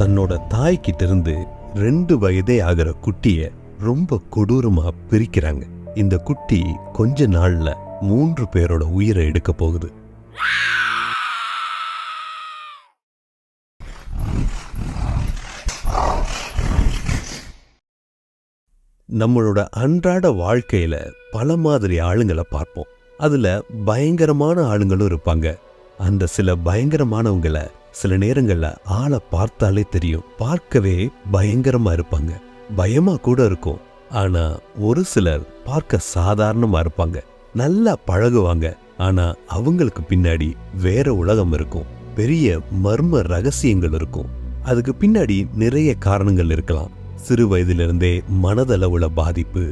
தன்னோட தாய்கிட்ட இருந்து ரெண்டு வயதே ஆகிற குட்டிய ரொம்ப கொடூரமா பிரிக்கிறாங்க. இந்த குட்டி கொஞ்ச நாள்ல மூன்று பேரோட உயிரை எடுக்க போகுது. நம்மளோட அன்றாட வாழ்க்கையில பல மாதிரி ஆளுங்களை பார்ப்போம். அதுல பயங்கரமான ஆளுங்களும் இருப்பாங்க. அந்த சில பயங்கரமானவங்களை சில நேரங்களில் ஆளை பார்த்தாலே தெரியும். பார்க்கவே பயங்கரமாக இருப்பாங்க. பயமாக கூட இருக்கும். ஆனால் ஒரு சிலர் பார்க்க சாதாரணமாக இருப்பாங்க. நல்லா பழகுவாங்க. ஆனால் அவங்களுக்கு பின்னாடி வேற உலகம் இருக்கும். பெரிய மர்ம ரகசியங்கள் இருக்கும். அதுக்கு பின்னாடி நிறைய காரணங்கள் இருக்கலாம். சிறு வயதிலிருந்தே மனதளவுல பாதிப்பு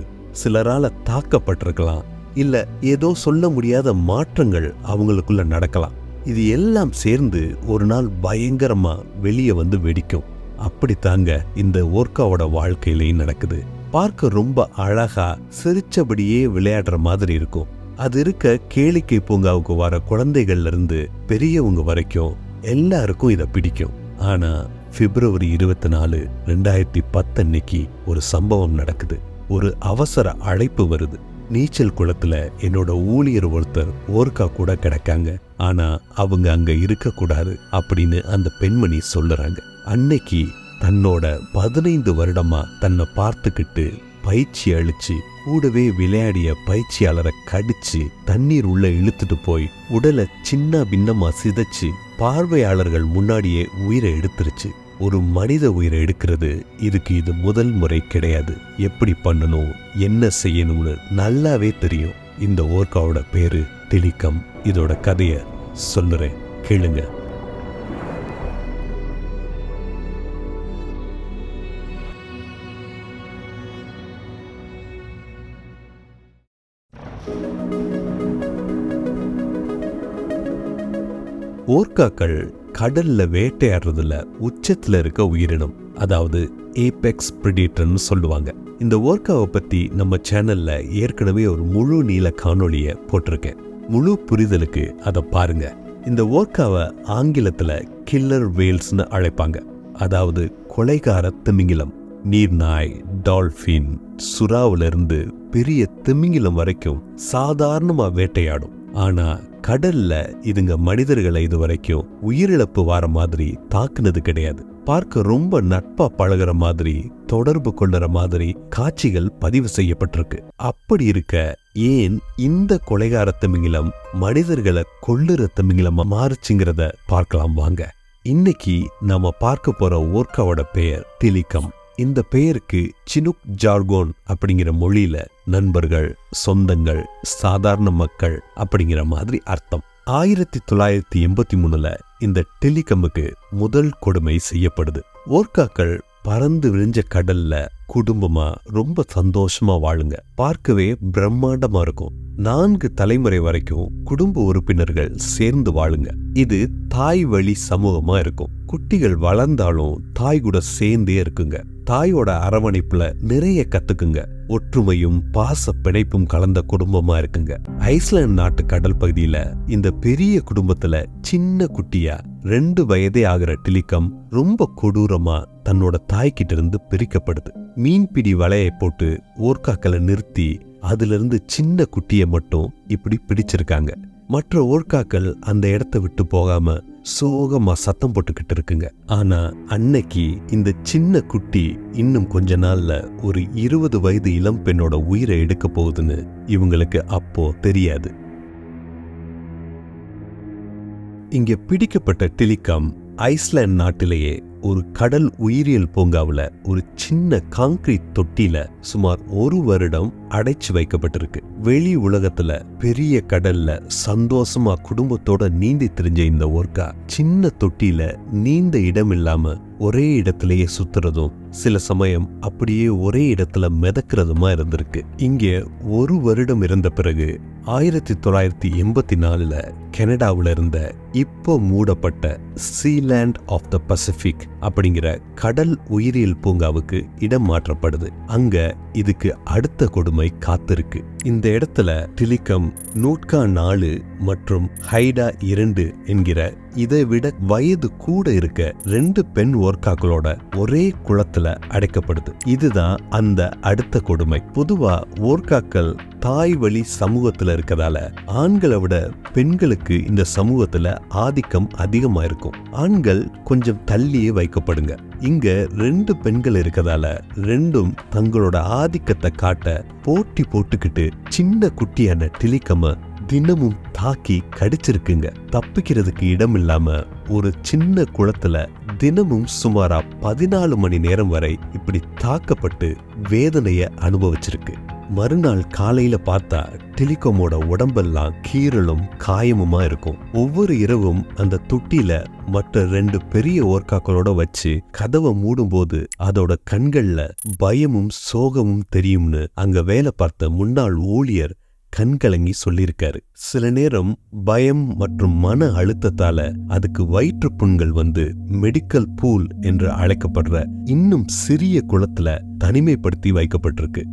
சிலரால தாக்கப்பட்டிருக்கலாம். இல்ல ஏதோ சொல்ல முடியாத மாற்றங்கள் அவங்களுக்குள்ள நடக்கலாம். இது எல்லாம் சேர்ந்து ஒரு நாள் பயங்கரமாக வெளியே வந்து வெடிக்கும். அப்படித்தாங்க இந்த ஓர்காவோட வாழ்க்கையிலையும் நடக்குது. பார்க்க ரொம்ப அழகா சிரிச்சபடியே விளையாடுற மாதிரி இருக்கும். அது இருக்க கேளிக்கை பூங்காவுக்கு வர குழந்தைகள்ல இருந்து பெரியவங்க வரைக்கும் எல்லாருக்கும் இதை பிடிக்கும். ஆனா பிப்ரவரி இருபத்தி நாலு ரெண்டாயிரத்தி பத்து அன்னைக்கு ஒரு சம்பவம் நடக்குது. ஒரு அவசர அழைப்பு வருது. நீச்சல் குளத்துல என்னோட ஊழியர் ஒருத்தர் ஓர்க்கா கூட கிடக்காங்க. ஆனா அவங்க அங்க இருக்கக்கூடாது அப்படின்னு அந்த பெண்மணி சொல்லுறாங்க. அன்னைக்கு தன்னோட பதினைந்து வருடமா தன்னை பார்த்துக்கிட்டு பயிற்சி அழிச்சு கூடவே விளையாடிய பயிற்சியாளரை கடிச்சு தண்ணீர் உள்ள இழுத்துட்டு போய் உடலை சின்ன பின்னமா சிதைச்சு பார்வையாளர்கள் முன்னாடியே உயிரை எடுத்துருச்சு. ஒரு மனித உயிரை எடுக்கிறது இதுக்கு இது முதல் முறை கிடையாது. எப்படி பண்ணணும் என்ன செய்யணும்னு நல்லாவே தெரியும். இந்த ஓர்காவோட பேரு திலிக்கம் இதோட கதைய சொல்லுறேன். கேளுங்க. ஓர்க்காக்கள் கடல்ல வேட்டையாடுறதுல உச்சத்துல இருக்க உயிரினம் அதாவது ஏபெக்ஸ் பிரிடேட்டர்னு சொல்லுவாங்க. இந்த ஓர்க்காவை பத்தி நம்ம சேனல்ல ஏற்கனவே ஒரு முழு நீள காணொளிய போட்டிருக்கேன். முழு புரிதலுக்கு அதை பாருங்க. இந்த ஓர்க்காவை ஆங்கிலத்துல கில்லர் வேல்ஸ்னு அழைப்பாங்க. அதாவது கொலைகார திமிங்கிலம் நீர்நாய் டால்பின் சுறாவுல இருந்து பெரிய திமிங்கிலம் வரைக்கும் சாதாரணமா வேட்டையாடும். ஆனா கடல்ல இதுங்க மனிதர்களை இது வரைக்கும் உயிரிழப்பு வார மாதிரி தாக்குனது கிடையாது. பார்க்க ரொம்ப நட்பா பழகுற மாதிரி தொடர்பு கொள்ளுற மாதிரி காட்சிகள் பதிவு செய்யப்பட்டிருக்கு. அப்படி இருக்க ஏன் இந்த கொலைகார திமிங்கிலம் மனிதர்களை கொள்ளுற திமிங்கிலமா மாறுச்சுங்கிறத பார்க்கலாம் வாங்க. இன்னைக்கு நாம பார்க்க போற ஓர்காவோட பெயர் திலிக்கம் இந்த பெயருக்கு சினுக் ஜார்கோன் அப்படிங்கிற மொழியில நண்பர்கள் சொந்தங்கள் சாதாரண மக்கள் அப்படிங்கிற மாதிரி அர்த்தம். ஆயிரத்தி தொள்ளாயிரத்தி எண்பத்தி மூணுல இந்த டெலிகமுக்கு முதல் கொடுமை செய்யப்படுது. ஓர்க்காக்கள் பறந்து விரிஞ்ச கடல்ல குடும்பமா ரொம்ப சந்தோஷமா வாழுங்க. பார்க்கவே பிரம்மாண்டமா இருக்கும். நான்கு தலைமுறை வரைக்கும் குடும்ப உறுப்பினர்கள் சேர்ந்து வாழுங்க. இது தாய் வழி சமூகமா இருக்கும். குட்டிகள் வளர்ந்தாலும் தாய் கூட சேர்ந்தே இருக்குங்க. தாயோட அரவணைப்புல நிறைய கத்துக்குங்க. ஒற்றுமையும் பாச பிணைப்பும் கலந்த குடும்பமா இருக்குங்க. ஐஸ்லாந்து நாட்டு கடல் பகுதியில இந்த பெரிய குடும்பத்துல சின்ன குட்டியா ரெண்டு வயதே ஆகிற டிலிக்கம் ரொம்ப கொடூரமா தன்னோட தாய்கிட்ட இருந்து பிரிக்கப்படுது. மீன்பிடி வலையை போட்டு ஓர்காக்களை நிறுத்தி அதுல இருந்து சின்ன குட்டியை மட்டும் இப்படி பிடிச்சிருக்காங்க. மற்ற ஓர்காக்கள் அந்த இடத்த விட்டு போகாம சோகமா சத்தம் போட்டுக்கிட்டு இருக்குங்க. ஆனா அன்னைக்கு இந்த சின்ன குட்டி இன்னும் கொஞ்ச நாள்ல ஒரு இருபது வயது இளம் பெண்ணோட உயிரை எடுக்க போகுதுன்னு இவங்களுக்கு அப்போ தெரியாது. இங்கே பிடிக்கப்பட்ட டெலிகாம் ஐஸ்லாண்ட் நாட்டிலேயே ஒரு கடல் உயிரியல் பூங்காவுல ஒரு சின்ன காங்கிரீட் தொட்டில சுமார் ஒரு வருடம் அடைச்சு வைக்கப்பட்டிருக்கு. வெளி உலகத்துல பெரிய கடல்ல சந்தோஷமா குடும்பத்தோட நீந்தி தெரிஞ்ச இந்த ஒர்க்கா சின்ன தொட்டில நீந்த இடம் இல்லாம ஒரே இடத்திலேயே சுத்துறதும் சில சமயம் அப்படியே ஒரே இடத்துல மிதக்கிறதுமா இருந்திருக்கு. இங்க ஒரு வருடம் இருந்த பிறகு ஆயிரத்தி தொள்ளாயிரத்தி எண்பத்தி நாலில் கனடாவில் இருந்த இப்போ மூடப்பட்ட சீலேண்ட் ஆஃப் த பசிபிக் அப்படிங்கிற கடல் உயிரியல் பூங்காவுக்கு இடம் மாற்றப்படுது. அங்க இதுக்கு அடுத்த கொடுமை காத்திருக்கு. இந்த இடத்துல டிலிக்கம் நூட்கா நாலு மற்றும் ஹைடா இரண்டு என்கிற இதை விட வயது கூட இருக்க ரெண்டு பெண் ஓர்காக்களோட ஒரே குளத்துல அடைக்கப்படுது. இதுதான் அந்த அடுத்த கொடுமை. பொதுவா ஓர்காக்கள் தாய் வழி சமூகத்தில் இருக்கிறதால ஆண்களை விட பெண்களுக்கு இந்த சமூகத்தில் ஆதிக்கம் அதிகமாக இருக்கும் ஆண்கள் கொஞ்சம் தள்ளியே வைக்கப்படுங்க. இங்க ரெண்டு பெண்கள் இருக்கதால ரெண்டும் தங்களோட ஆதிக்கத்தை காட்ட போட்டி போட்டுக்கிட்டு சின்ன குட்டியான டிலிக்கம தினமும் தாக்கி கடிச்சிருக்குங்க. தப்பிக்கிறதுக்கு இடம் இல்லாம ஒரு சின்ன குளத்துல தினமும் சுமாரா பதினாலு மணி நேரம் வரை இப்படி தாக்கப்பட்டு வேதனைய அனுபவிச்சிருக்கு. மறுநாள் காலையில பார்த்தா டெலிகாமோட உடம்பெல்லாம் கீறலும் காயமுமா இருக்கும். ஒவ்வொரு இரவும் அந்த தொட்டில மற்ற ரெண்டு பெரிய ஓர்க்காக்களோட வச்சு கதவை மூடும்போது அதோட கண்கள்ல பயமும் சோகமும் தெரியும்னு அங்க வேலை பார்த்த முன்னாள் ஊழியர் கண்கலங்கி சொல்லியிருக்காரு. சில நேரம் பயம் மற்றும் மன அழுத்தத்தால அதுக்கு வயிற்று புண்கள் வந்து மெடிக்கல் பூல் என்று அழைக்கப்படுற இன்னும் சிறிய குளத்துல தனிமைப்படுத்தி வைக்கப்பட்டிருக்கு.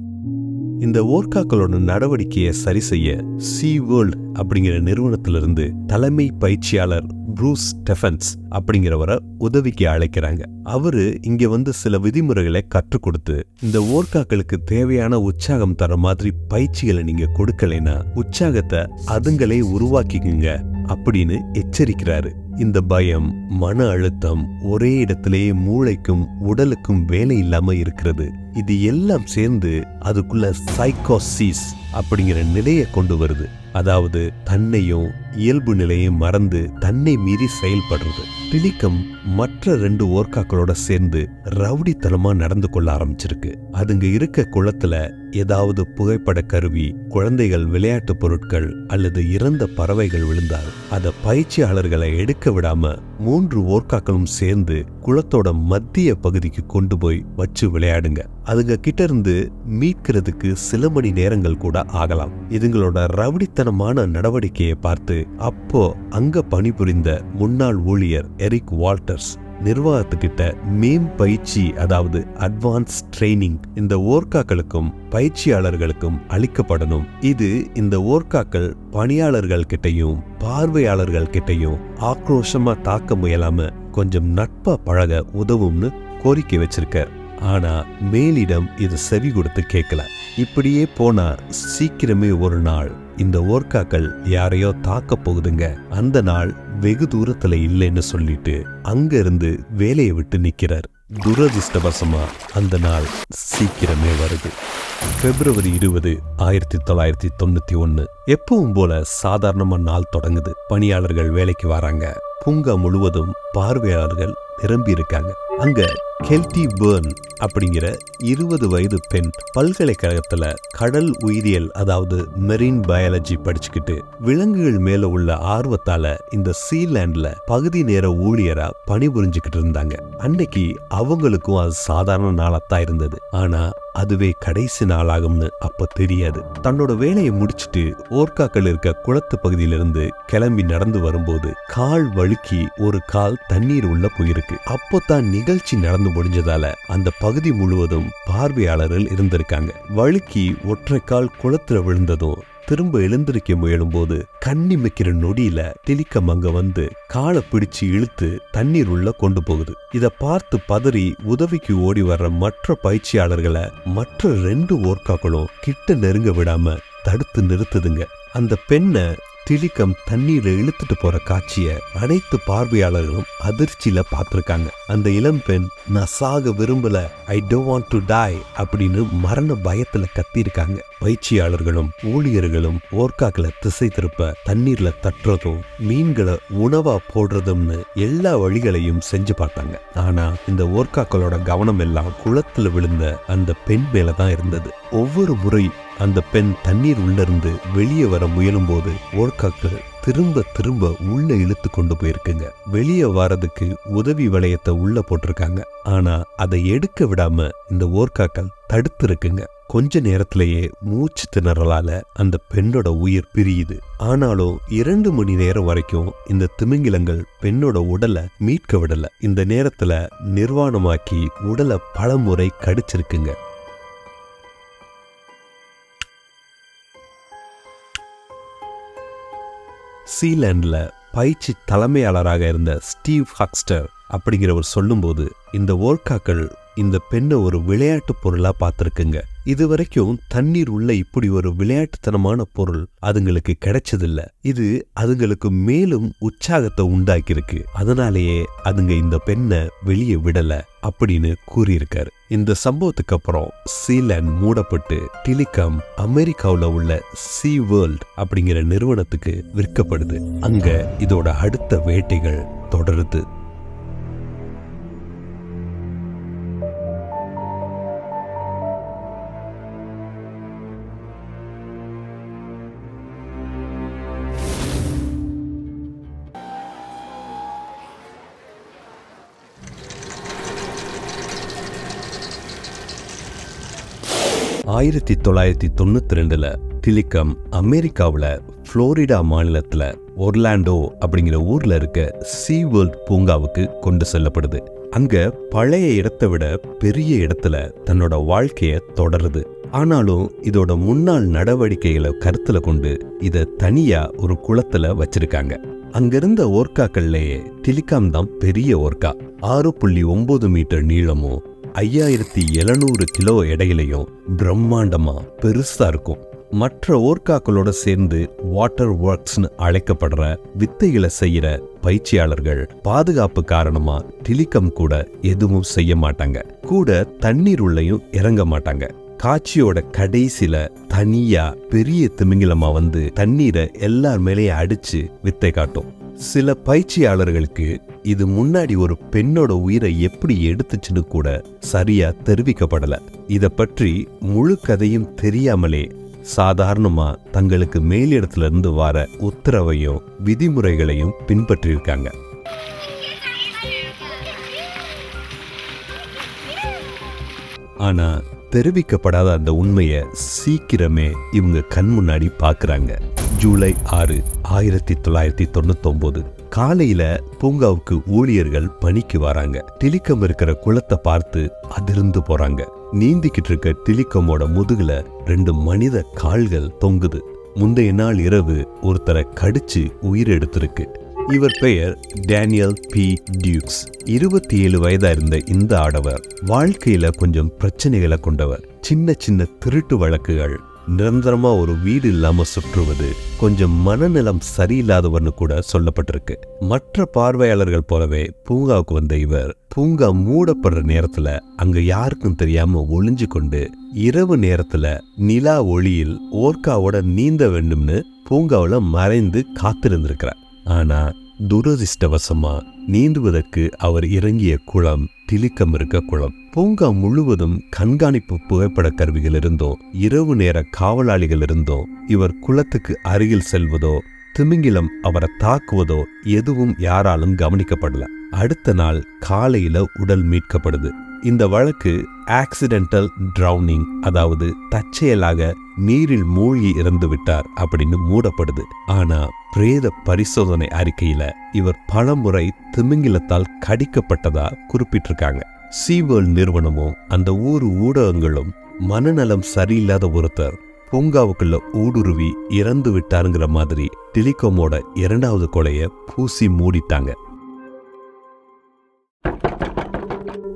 இந்த ஓர்காக்களோட நடவடிக்கையை சரி செய்ய சி வேர்ல்ட் அப்படிங்கிற நிறுவனத்திலிருந்து தலைமை பயிற்சியாளர் ப்ரூஸ் ஸ்டெஃபன்ஸ் அப்படிங்கிறவரை உதவிக்கு அழைக்கிறாங்க. அவரு இங்க வந்து சில விதிமுறைகளை கற்றுக் கொடுத்து இந்த ஓர்காக்களுக்கு தேவையான உற்சாகம் தர மாதிரி பயிற்சிகளை நீங்க கொடுக்கலைன்னா உற்சாகத்தை அதுங்களே உருவாக்கிக்குங்க அப்படின்னு எச்சரிக்கிறாரு. இந்த பயம் மன அழுத்தம் ஒரே இடத்திலேயே மூளைக்கும் உடலுக்கும் வேலை இல்லாம இருக்கிறது. இது எல்லாம் சேர்ந்து அதுக்குள்ள சைக்கோசிஸ் அப்படிங்கிற நிலையை கொண்டு வருது. அதாவது தன்னையும் இயல்பு நிலையும் மறந்து தன்னை மீறி செயல்படுறது. டிலிக்கம் மற்ற ரெண்டு ஓர்க்காக்களோட சேர்ந்து ரவுடித்தனமா நடந்து கொள்ள ஆரம்பிச்சிருக்கு. அதுங்க இருக்க குளத்துல ஏதாவது புகைப்பட கருவி குழந்தைகள் விளையாட்டு பொருட்கள் அல்லது இறந்த பறவைகள் விழுந்தால் அதை பயிற்சியாளர்களை எடுக்க விடாம மூன்று ஓர்க்காக்களும் சேர்ந்து குளத்தோட மத்திய பகுதிக்கு கொண்டு போய் வச்சு விளையாடுங்க. அதுங்க கிட்ட இருந்து மீட்கிறதுக்கு சில மணி நேரங்கள் கூட ஆகலாம். இதுங்களோட ரவுடித்தனமான நடவடிக்கையை பார்த்து அப்போ அங்க பணிபுரிந்த முன்னாள் ஊழியர் எரிக் வால்டர்ஸ் நிர்வாகத்துக்கிட்ட மேம் பயிற்சி அதாவது அட்வான்ஸ் ட்ரைனிங் இந்த ஓர்க்காக்களுக்கும் பயிற்சியாளர்களுக்கும் அளிக்கப்படணும். இது இந்த ஓர்க்காக்கள் பணியாளர்கள் கிட்டையும் பார்வையாளர்கள் கிட்டையும் ஆக்ரோஷமா தாக்க முயலாம கொஞ்சம் நட்பா பழக உதவும்னு கோரிக்கை வச்சிருக்கார். ஆனா மேலிடம் இது செவி கொடுத்து கேட்கல. இப்படியே போனா சீக்கிரமே ஒரு நாள் இந்த ஓர்க்காக்கள் யாரையோ தாக்க போகுதுங்க. அந்த நாள் வெகு தூரத்துல இல்லைன்னு சொல்லிட்டு அங்க இருந்து வேலையை விட்டு நிக்கிறார். துரதிருஷ்டவசமா அந்த நாள் சீக்கிரமே வருது. பிப்ரவரி இருபது ஆயிரத்தி தொள்ளாயிரத்தி தொண்ணூத்தி ஒன்னு. எப்பவும் போல சாதாரணமா நாள் தொடங்குது. பணியாளர்கள் வேலைக்கு வராங்க. பூங்கா முழுவதும் பார்வையாளர்கள் நிரம்பி இருக்காங்க. அங்க கெல்டி பேர்ன் அப்படிங்கிற இருபது வயது பெண் பல்கலைக்கழகத்துல கடல் உயிரியல் அதாவது மெரீன் பயாலஜி படிச்சுக்கிட்டு விலங்குகள் மேல உள்ள ஆர்வத்தால இந்த சீலேண்ட்ல பகுதி நேர ஊழியரா பணிபுரிஞ்சுக்கிட்டு இருந்தாங்க. அன்னைக்கு அவங்களுக்கும் அது சாதாரண நாளாத்தான் இருந்தது. ஆனா அதுவே கடைசி நாளாகும்னு அப்ப தெரியாது. தன்னோட வேலையை முடிச்சிட்டு ஓர்காக்கள் இருக்க குளத்து பகுதியிலிருந்து கிளம்பி நடந்து வரும்போது கால் வழுக்கி ஒரு கால் தண்ணீர் உள்ள போயிருக்கு. அப்போ தான் நிகழ்ச்சி நடந்து முடிஞ்சதால அந்த பகுதி முழுவதும் பார்வையாளர்கள் இருந்திருக்காங்க. வழுக்கி ஒற்றை கால் குளத்துல விழுந்ததும் திரும்ப எழுந்திருக்க முயலும்போது கண்ணி மிக்கிற நொடியில திலிக்கம் அங்க வந்து காலை பிடிச்சு இழுத்து தண்ணீர் உள்ள கொண்டு போகுது. இத பார்த்து பதறி உதவிக்கு ஓடி வர்ற மற்ற பயிற்சியாளர்களை மற்ற ரெண்டு ஓர்க்காக்களும் கிட்ட நெருங்க விடாம தடுத்து நிறுத்துதுங்க. அந்த பெண்ணை திலிக்கம் தண்ணீரை இழுத்துட்டு போற காட்சிய அனைத்து பார்வையாளர்களும் அதிர்ச்சியில பார்த்திருக்காங்க. அந்த இளம் பெண் நான் சாக விரும்பல. I don't want to die அப்படின்னு மரண பயத்துல கத்தியிருக்காங்க பயிற்சியாளர்களும் ஊழியர்களும் ஓர்க்காக்களை திசை திருப்ப தண்ணீர்ல தட்டுறதும் மீன்களை உணவா போடுறதும்னு எல்லா வழிகளையும் செஞ்சு பார்த்தாங்க. ஆனா இந்த ஓர்க்காக்களோட கவனம் எல்லாம் குளத்துல விழுந்த அந்த பெண் மேலதான் இருந்தது. ஒவ்வொரு முறை அந்த பெண் தண்ணீர் உள்ளிருந்து வெளியே வர முயலும்போது ஓர்காக்கள் திரும்ப திரும்ப உள்ள இழுத்து கொண்டு போயிருக்குங்க. வெளியே வாரதுக்கு உதவி வளையத்தை உள்ள போட்டிருக்காங்க. ஆனா அதை எடுக்க விடாம இந்த ஓர்காக்கள் தடுத்து இருக்குங்க கொஞ்ச நேரத்திலேயே மூச்சு திணறலால அந்த பெண்ணோட உயிர் பிரியுது. ஆனாலும் இரண்டு மணி நேரம் வரைக்கும் இந்த திமிங்கிலங்கள் பெண்ணோட உடலை மீட்க விடல. இந்த நேரத்துல நிர்வாணமாக்கி உடலை பலமுறை கடிச்சிருக்குங்க. சீலாண்டில் பயிற்சி தலைமையாளராக இருந்த ஸ்டீவ் ஹக்ஸ்டர் அப்படிங்கிறவர் சொல்லும்போது இந்த ஓர்காக்கள் இந்த பெண்ணை ஒரு விளையாட்டு பொருளா பார்த்துருக்குங்க. இது வரைக்கும் தண்ணீர் உள்ள இப்படி ஒரு விளையாட்டுத்தனமான பொருள் அதுங்களுக்கு கிடைச்சதில்ல. இது அதுங்களுக்கு மேலும் உற்சாகத்தை உண்டாக்கியிருக்கு. அதனாலேயே அதுங்க இந்த பெண்ணை வெளியே விடல அப்படின்னு கூறியிருக்காரு. இந்த சம்பவத்துக்கு அப்புறம் சீலேண்ட் மூடப்பட்டு டெலிகாம் அமெரிக்காவுல உள்ள சி வேர்ல்ட் அப்படிங்கிற நிறுவனத்துக்கு விற்கப்படுது. அங்க இதோட அடுத்த வேட்டைகள் தொடருது. ஆயிரத்தி தொள்ளாயிரத்தி தொண்ணூற்றி ரெண்டில் டிலிகம் அமெரிக்காவுல ஃப்ளோரிடா மாநிலத்துல ஒர்லாண்டோ அப்படிங்கிற ஊர்ல இருக்க சீ வேர்ல்ட் பூங்காவுக்கு கொண்டு செல்லப்படுது. அங்க பழைய இடத்தை விட பெரிய இடத்துல தன்னோட வாழ்க்கைய தொடருது. ஆனாலும் இதோட முன்னாள் நடவடிக்கைகளை கருத்துல கொண்டு இத தனியா ஒரு குளத்துல வச்சிருக்காங்க. அங்கிருந்த ஓர்க்காக்கள்லயே டிலிகாம் தான் பெரிய ஓர்க்கா. ஆறு புள்ளி ஒன்பது மீட்டர் நீளமும் ஐயாயிரத்தி எழுநூறு கிலோ எடையிலையும் பிரம்மாண்டமா பெருசா இருக்கும். மற்ற ஓர்காக்களோட சேர்ந்து வாட்டர் ஒர்க்ஸ்னு அழைக்கப்படுற வித்தைகளை செய்யற பயிற்சியாளர்கள் பாதுகாப்பு காரணமா டிலிக்கம் கூட எதுவும் செய்ய மாட்டாங்க. கூட தண்ணீர் உள்ளயும் இறங்க மாட்டாங்க. காட்சியோட கடைசியில தனியா பெரிய திமிங்கிலமா வந்து தண்ணீரை எல்லார் மேலேயும் அடிச்சு வித்தை காட்டும். சில பயிற்சியாளர்களுக்கு இது முன்னாடி ஒரு பெண்ணோட உயிரை எப்படி எடுத்துச்சுன்னு கூட சரியா தெரிவிக்கப்படல. இத பற்றி முழு கதையும் தெரியாமலே சாதாரணமா தங்களுக்கு மேலிடத்துல இருந்து வர உத்தரவையும் விதிமுறைகளையும் பின்பற்றியிருக்காங்க. ஆனா தெரிவிக்கப்படாத அந்த உண்மையை சீக்கிரமே இவங்க கண் முன்னாடி பாக்குறாங்க. ஜூலை ஆறு ஆயிரத்தி தொள்ளாயிரத்தி தொண்ணூத்தொன்பது காலையில பூங்காவுக்கு ஊழியர்கள் பணிக்கு வராங்க. திலிக்கம் இருக்கிற குளத்தை பார்த்து அதிர்ந்து போறாங்க. நீந்திக்கிட்டு இருக்க திலிக்கமோட முதுகுல ரெண்டு மனித கால்கள் தொங்குது. முந்தைய நாள் இரவு ஒருத்தரை கடிச்சு உயிர் எடுத்திருக்கு. இவர் பெயர் டேனியல் பி. டியூக்ஸ். இருபத்தி ஏழு வயதா இருந்த இந்த ஆடவர் வாழ்க்கையில கொஞ்சம் பிரச்சனைகளை கொண்டவர். சின்ன சின்ன திருட்டு வழக்குகள் நிரந்தரமாக ஒரு வீடு இல்லாமல் சுற்றுவது கொஞ்சம் மனநலம் சரியில்லாதவர்னு கூட சொல்லப்பட்டிருக்கு. மற்ற பார்வையாளர்கள் போலவே பூங்காவுக்கு வந்த இவர் பூங்கா மூடப்படுற நேரத்தில் அங்கே யாருக்கும் தெரியாமல் ஒளிஞ்சு கொண்டு இரவு நேரத்தில் நிலா ஒளியில் ஓர்காவோட நீந்த வேண்டும்னு பூங்காவில் மறைந்து காத்திருந்திருக்கிறார். ஆனா துரதிர்ஷ்டவசமா நீந்துவதற்கு அவர் இறங்கிய குளம் திலிக்கம் இருக்க குளம். பூங்கா முழுவதும் கண்காணிப்பு புகைப்பட கருவிகள் இருந்தோ இரவு நேர காவலாளிகள் இருந்தோ இவர் குளத்துக்கு அருகில் செல்வதோ திமிங்கிலம் அவரை தாக்குவதோ எதுவும் யாராலும் கவனிக்கப்படல. அடுத்த நாள் காலையில உடல் மீட்கப்படுது. இந்த வழக்கு ஆக்சிடென்டல் ட்ரௌனிங் அதாவது தற்செயலாக நீரில் மூழ்கி இறந்து விட்டார் அப்படின்னு மூடப்படுது. ஆனா பிரேத பரிசோதனை அறிக்கையில இவர் பலமுறை திமிங்கிலத்தால் கடிக்கப்பட்டதா குறிப்பிட்டிருக்காங்க. சீவேல் நிறுவனமும் அந்த ஊர் ஊடகங்களும் மனநலம் சரியில்லாத ஒருத்தர் பூங்காவுக்குள்ள ஊடுருவி இறந்து விட்டாருங்கிற மாதிரி டெலிகோமோட இரண்டாவது கொலைய பூசி மூடிட்டாங்க.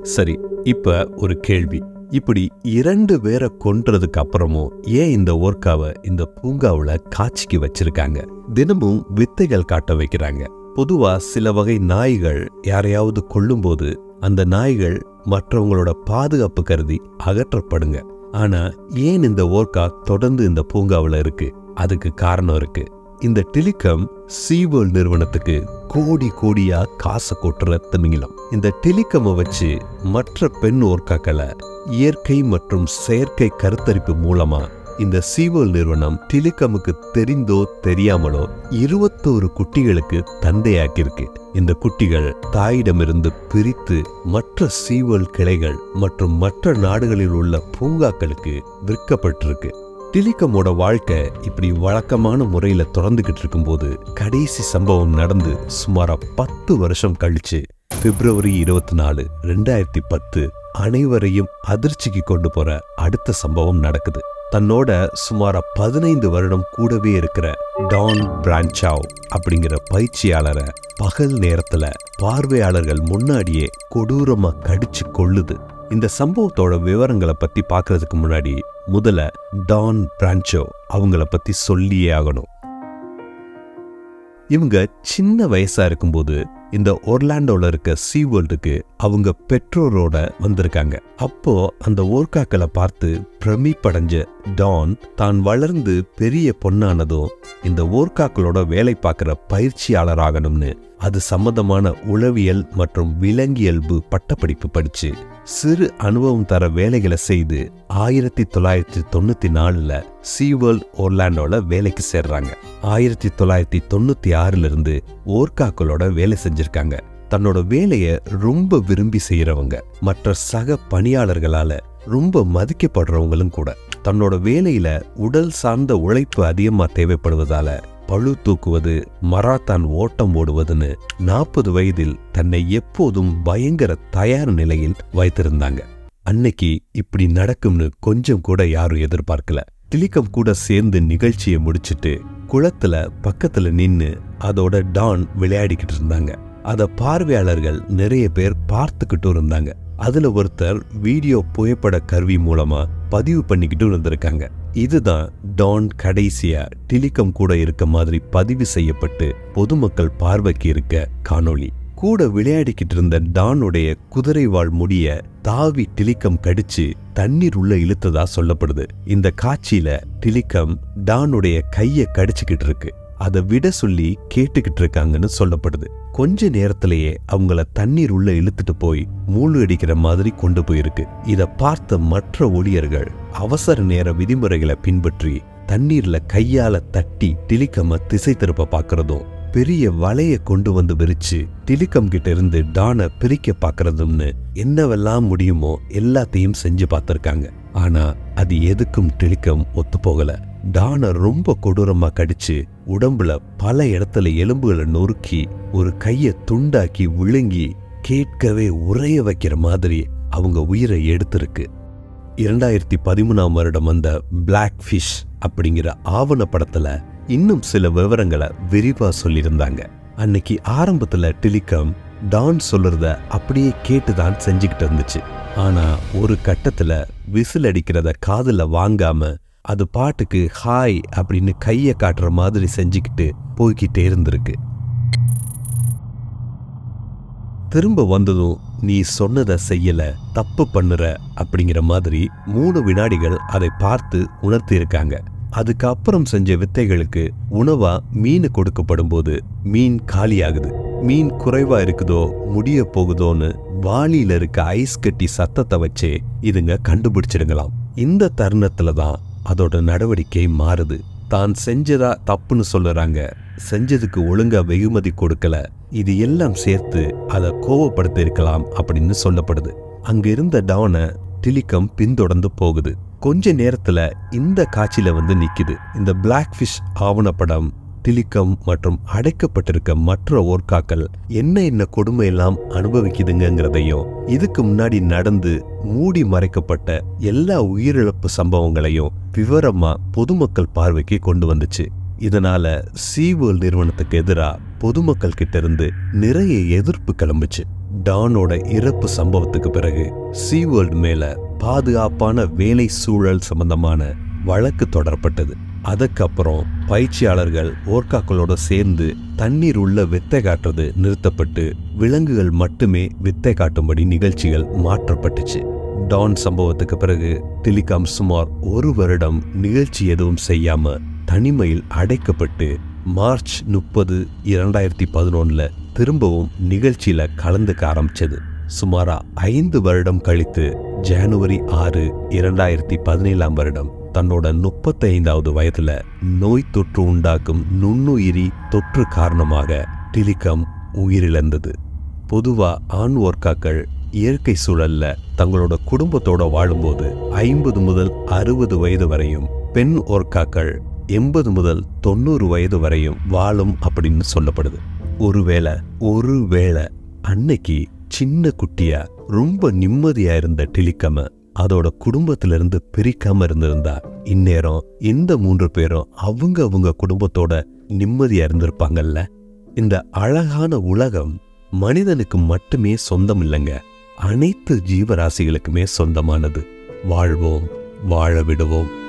சரி இப்ப ஒரு கேள்வி. இப்படி இரண்டு பேரை கொன்றதுக்கு அப்புறமும் ஏன் இந்த ஓர்க்காவை இந்த பூங்காவுல காட்சிக்கு வச்சிருக்காங்க? தினமும் வித்தைகள் காட்ட வைக்கிறாங்க. பொதுவா சில வகை நாய்கள் யாரையாவது கொல்லும்போது அந்த நாய்கள் மற்றவங்களோட பாதுகாப்பு கருதி அகற்றப்படுங்க. ஆனா ஏன் இந்த ஓர்கா தொடர்ந்து இந்த பூங்காவுல இருக்கு? அதுக்கு காரணம் இருக்கு. இந்த டெலிகம் சீவேர்ல்ட் நிறுவனத்துக்கு கோடி கோடியா காசை கொட்டுற திமிங்கிலம். இந்த டெலிகமை வச்சு மற்ற பெண் ஓர்காக்களை இயற்கை மற்றும் செயற்கை கருத்தரிப்பு மூலமா இந்த சீவோல் நிறுவனம் டிலிகமுக்கு தெரிந்தோ தெரியாமலோ இருபத்தோரு குட்டிகளுக்கு தந்தையாக்கியிருக்கு. இந்த குட்டிகள் தாயிடமிருந்து பிரித்து மற்ற சீவோல் கிளைகள் மற்றும் மற்ற நாடுகளில் உள்ள பூங்காக்களுக்கு விற்கப்பட்டிருக்கு. டிலிகமோட வாழ்க்கை இப்படி வழக்கமான முறையில தொடர்ந்துகிட்டு இருக்கும்போது கடைசி சம்பவம் நடந்து சுமாரா பத்து வருஷம் கழிச்சு பிப்ரவரி இருபத்தி நாலு ரெண்டாயிரத்தி பத்து அனைவரையும் அதிர்ச்சிக்கு கொண்டு போற அடுத்த சம்பவம் நடக்குது. தன்னோட சுமார பதினைந்து வருடம் கூடவே இருக்கிற டான் பிரான்சாவ் அப்படிங்கிற பயிற்சியாளரை பகல் நேரத்துல பார்வையாளர்கள் முன்னாடியே கொடூரமா கடிச்சு கொள்ளுது. இந்த சம்பவத்தோட விவரங்களை பத்தி பாக்குறதுக்கு முன்னாடி முதல்ல டான் பிரான்ச்சோ அவங்கள பத்தி சொல்லியே ஆகணும். இவங்க சின்ன வயசா இருக்கும்போது இந்த ஒர்லாண்டோவில் இருக்க சீ வேர்ல்டுக்கு அவங்க பெற்றோரோட வந்திருக்காங்க. அப்போ அந்த ஓர்காக்களை பார்த்து பிரமிப்படைஞ்ச டான் தான் வளர்ந்து பெரிய பொண்ணானதும் இந்த ஓர்காக்களோட வேலை பார்க்குற பயிற்சியாளராகணும்னு அது சம்பந்தமான உளவியல் மற்றும் விலங்கியல்பு பட்டப்படிப்பு படிச்சு சிறு அனுபவம் தர வேலைகளை செய்து ஆயிரத்தி தொள்ளாயிரத்தி தொண்ணூத்தி நாலுல சீவேர்ல்ட் ஓர்லாண்டோல வேலைக்கு சேர்றாங்க. ஆயிரத்தி தொள்ளாயிரத்தி தொண்ணூத்தி ஆறுல இருந்து ஓர்காக்களோட வேலை செஞ்சிருக்காங்க. தன்னோட வேலைய ரொம்ப விரும்பி செய்யறவங்க மற்ற சக பணியாளர்களால ரொம்ப மதிக்கப்படுறவங்களும் கூட. தன்னோட வேலையில உடல் சார்ந்த உழைப்பு அதிகமா தேவைப்படுவதால பழு தூக்குவது மராத்தான் ஓட்டம் ஓடுவதுன்னு நாற்பது வயதில் தன்னை எப்போதும் பயங்கர தயார் நிலையில் வைத்திருந்தாங்க. அன்னைக்கு இப்படி நடக்கும்னு கொஞ்சம் கூட யாரும் எதிர்பார்க்கல. திலிக்கம் கூட சேர்ந்து நிகழ்ச்சியை முடிச்சிட்டு குளத்துல பக்கத்துல நின்னு அதோட டான் விளையாடிக்கிட்டு இருந்தாங்க. அத பார்வையாளர்கள் நிறைய பேர் பார்த்துக்கிட்டும் இருந்தாங்க. அதுல ஒருத்தர் வீடியோ புகைப்பட கருவி மூலமா பதிவு பண்ணிக்கிட்டு இருந்திருக்காங்க இதுதான் டான் கடைசியா டிலிக்கம் கூட இருக்க மாதிரி பதிவு செய்யப்பட்டு பொதுமக்கள் பார்வைக்கு இருக்க காணொளி. கூட விளையாடிக்கிட்டு இருந்த டானுடைய குதிரை வாழ் முடிய தாவி டிலிக்கம் கடிச்சு தண்ணீர் உள்ள இழுத்ததா சொல்லப்படுது. இந்த காட்சியில டிலிக்கம் டானுடைய கைய கடிச்சுக்கிட்டு இருக்கு. அதை விட சொல்லி கேட்டுக்கிட்டு இருக்காங்கன்னு சொல்லப்படுது. கொஞ்ச நேரத்திலேயே அவங்கள தண்ணீர் உள்ள இழுத்துட்டு போய் மூழ்கு அடிக்கிற மாதிரி கொண்டு போயிருக்கு. இதை பார்த்த மற்ற ஊழியர்கள் அவசர நேர விதிமுறைகளை பின்பற்றி தண்ணீர்ல கையால தட்டி டிலிக்கம திசை திருப்ப பாக்குறதும் பெரிய வலைய கொண்டு வந்து விரிச்சு டிலிக்கம் கிட்ட இருந்து டானை பிரிக்க பாக்குறதும்னு என்னவெல்லாம் முடியுமோ எல்லாத்தையும் செஞ்சு பார்த்திருக்காங்க. ஆனா அது எதுக்கும் டிலிக்கம் ஒத்து போகல. டானை ரொம்ப கொடூரமா கடிச்சு உடம்புல பல இடத்துல எலும்புகளை நொறுக்கி ஒரு கையை துண்டாக்கி விழுங்கி கேட்கவே உறைய வைக்கிற மாதிரி அவங்க உயிரை எடுத்திருக்கு. இரண்டாயிரத்தி பதிமூணாம் வருடம் வந்த பிளாக் ஃபிஷ் அப்படிங்கிற ஆவண படத்துல இன்னும் சில விவரங்களை விரிவாக சொல்லியிருந்தாங்க. அன்னைக்கு ஆரம்பத்தில் டெலிகாம் டான் சொல்கிறத அப்படியே கேட்டு தான் செஞ்சுக்கிட்டு இருந்துச்சு. ஆனால் ஒரு கட்டத்தில் விசில் அடிக்கிறத காதில் வாங்காமல் அது பாட்டுக்கு ஹாய் அப்படின்னு கையை காட்டுற மாதிரி செஞ்சுக்கிட்டு போய்கிட்டே இருந்திருக்கு. திரும்ப வந்ததும் நீ சொன்னதை செய்யல தப்பு பண்ணுற அப்படிங்கிற மாதிரி மூணு வினாடிகள் அதை பார்த்து உணர்த்தியிருக்காங்க. அதுக்கப்புறம் செஞ்ச வித்தைகளுக்கு உணவா மீன் கொடுக்கப்படும் போது மீன் காலியாகுது. மீன் குறைவா இருக்குதோ முடிய போகுதோன்னு வாளியில இருக்க ஐஸ் கட்டி சத்தத்தை வச்சே இதுங்க கண்டுபிடிச்சிடுங்களாம். இந்த தருணத்துல தான் அதோட நடவடிக்கை மாறுது. தான் செஞ்சதா தப்புன்னு சொல்லுறாங்க. செஞ்சதுக்கு ஒழுங்கா வெகுமதி கொடுக்கல. இது எல்லாம் சேர்த்து அதை கோவப்படுத்தியிருக்கலாம் அப்படின்னு சொல்லப்படுது. அங்க இருந்த டானை டிலிக்கம் பின்தொடர்ந்து போகுது. கொஞ்ச நேரத்துல இந்த காட்சியில வந்து நிக்குது. இந்த பிளாக் ஃபிஷ் ஆவணப்படம் திலிக்கம் மற்றும் அடைக்கப்பட்டிருக்க மற்ற ஓர்காக்கள் என்ன என்ன கொடுமையெல்லாம் அனுபவிக்குதுங்கிறதையும் இதுக்கு முன்னாடி நடந்து மூடி மறைக்கப்பட்ட எல்லா உயிரிழப்பு சம்பவங்களையும் விவரமா பொதுமக்கள் பார்வைக்கு கொண்டு வந்துச்சு. இதனால சீவேர்ல்ட் நிறுவனத்துக்கு எதிராக பொதுமக்கள் கிட்ட இருந்து நிறைய எதிர்ப்பு கிளம்புச்சு. டானோட இறப்பு சம்பவத்துக்கு பிறகு சீவேல்டு மேல பாதுகாப்பான வேலை சூழல் சம்பந்தமான வழக்கு தொடரப்பட்டது. அதுக்கப்புறம் பயிற்சியாளர்கள் ஓர்காக்களோட சேர்ந்து தண்ணீர் உள்ள வித்தை காட்டுறது நிறுத்தப்பட்டு விலங்குகள் மட்டுமே வித்தை காட்டும்படி நிகழ்ச்சிகள் மாற்றப்பட்டுச்சு. டான் சம்பவத்துக்கு பிறகு டெலிகாம் சுமார் ஒரு வருடம் நிகழ்ச்சி எதுவும் செய்யாம தனிமையில் அடைக்கப்பட்டு மார்ச் முப்பது இரண்டாயிரத்தி பதினொன்றில் திரும்பவும் நிகழ்ச்சியில் கலந்துக்க ஆரம்பிச்சது. சுமாரா ஐந்து வருடம் கழித்து ஜனவரி ஆறு இரண்டாயிரத்தி பதினேழாம் வருடம் தன்னோட முப்பத்தைந்தாவது வயதுல நோய் தொற்று உண்டாக்கும் நுண்ணுயிரி தொற்று காரணமாக டிலிகம் உயிரிழந்தது. பொதுவா ஆண் ஒர்க்காக்கள் இயற்கை சூழல்ல தங்களோட குடும்பத்தோட வாழும்போது ஐம்பது முதல் அறுபது வயது வரையும் பெண் ஒர்க்காக்கள் எண்பது முதல் தொண்ணூறு வயது வரையும் வாழும் அப்படின்னு சொல்லப்படுது. ஒருவேளை ஒருவேளை அன்னைக்கு சின்ன குட்டியா ரொம்ப நிம்மதியா இருந்த டிலிக்கம அதோட குடும்பத்திலிருந்து பிரிக்காம இருந்திருந்தா இந்நேரம் இந்த மூன்று பேரும் அவங்க அவங்க குடும்பத்தோட நிம்மதியா இருந்திருப்பாங்கல்ல? இந்த அழகான உலகம் மனிதனுக்கு மட்டுமே சொந்தம் இல்லைங்க அனைத்து ஜீவராசிகளுக்குமே சொந்தமானது. வாழ்வோம் வாழ விடுவோம்.